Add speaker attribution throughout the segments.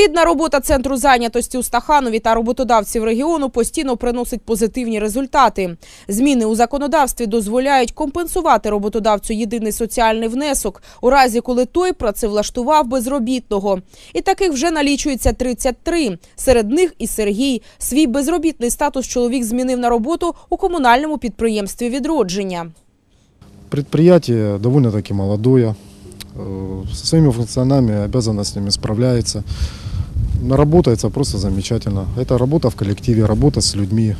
Speaker 1: Плідна робота центру зайнятості у Стаханові та роботодавців регіону постійно приносить позитивні результати. Зміни у законодавстві дозволяють компенсувати роботодавцю єдиний соціальний внесок у разі, коли той працевлаштував безробітного. І таких вже налічується 33. Серед них і Сергій. Свій безробітний статус чоловік змінив на роботу у комунальному підприємстві відродження.
Speaker 2: Предприятие довольно-таки молодое, э, со своими функциональными обязанностями справляется. Работается просто замечательно. Это работа в коллективе, работа с людьми.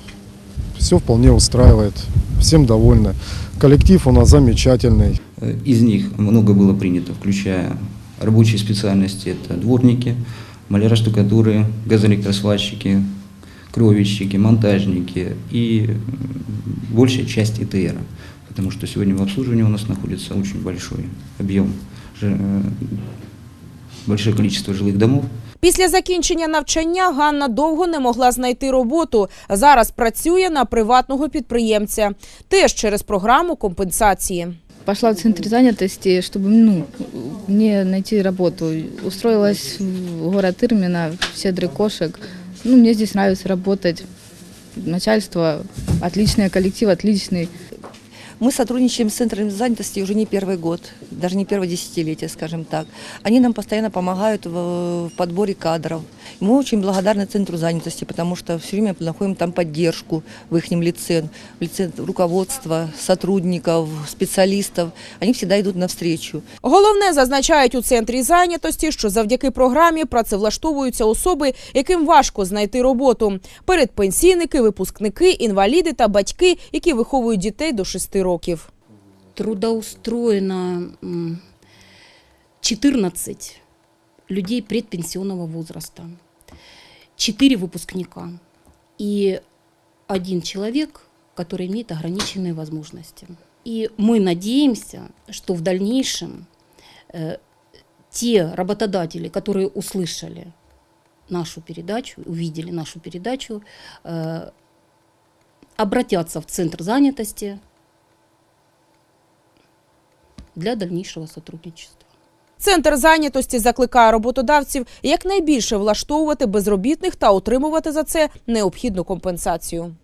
Speaker 2: Все вполне устраивает, всем довольны. Коллектив у нас замечательный.
Speaker 3: Э, Из них много было принято, включая рабочие специальности. Это дворники, маляра штукатуры, газоэлектросварщики, кровельщики, монтажники и большая часть ИТР. Потому что сегодня в обслуживании у нас находится очень большой объем, э, большое количество жилых домов.
Speaker 1: Після закінчення навчання Ганна довго не могла знайти роботу. Зараз працює на приватного підприємця, теж через програму компенсації.
Speaker 4: Пошла в центр занятости, чтобы ну, мне найти работу. Устроилась в город Ирмина, в Седры Кошек. Ну, мне здесь нравится работать. Начальство отличное, коллектив отличный.
Speaker 5: Мы сотрудничаем с Центром занятости уже не первый год, даже не первое десятилетие, скажем так. Они нам постоянно помогают в, в подборе кадров. Мы очень благодарны Центру занятости, потому что все время находим там поддержку в их лице, в лице руководства, сотрудников, специалистов. Они всегда идут навстречу.
Speaker 1: Головне зазначають у центрі зайнятості, що завдяки програмі працевлаштовуються особи, яким важко знайти роботу. Передпенсійники, випускники, інваліди та батьки, які виховують дітей до 6 років.
Speaker 6: Трудоустроено м, 14 людей предпенсионного возраста, 4 выпускника и один человек, который имеет ограниченные возможности. И мы надеемся, что в дальнейшем э, те работодатели, которые услышали нашу передачу, увидели нашу передачу, э, обратятся в Центр занятости для дальнейшего сотрудничества.
Speaker 1: Центр зайнятості закликає роботодавців якнайбільше влаштовувати безробітних та отримувати за це необхідну компенсацію.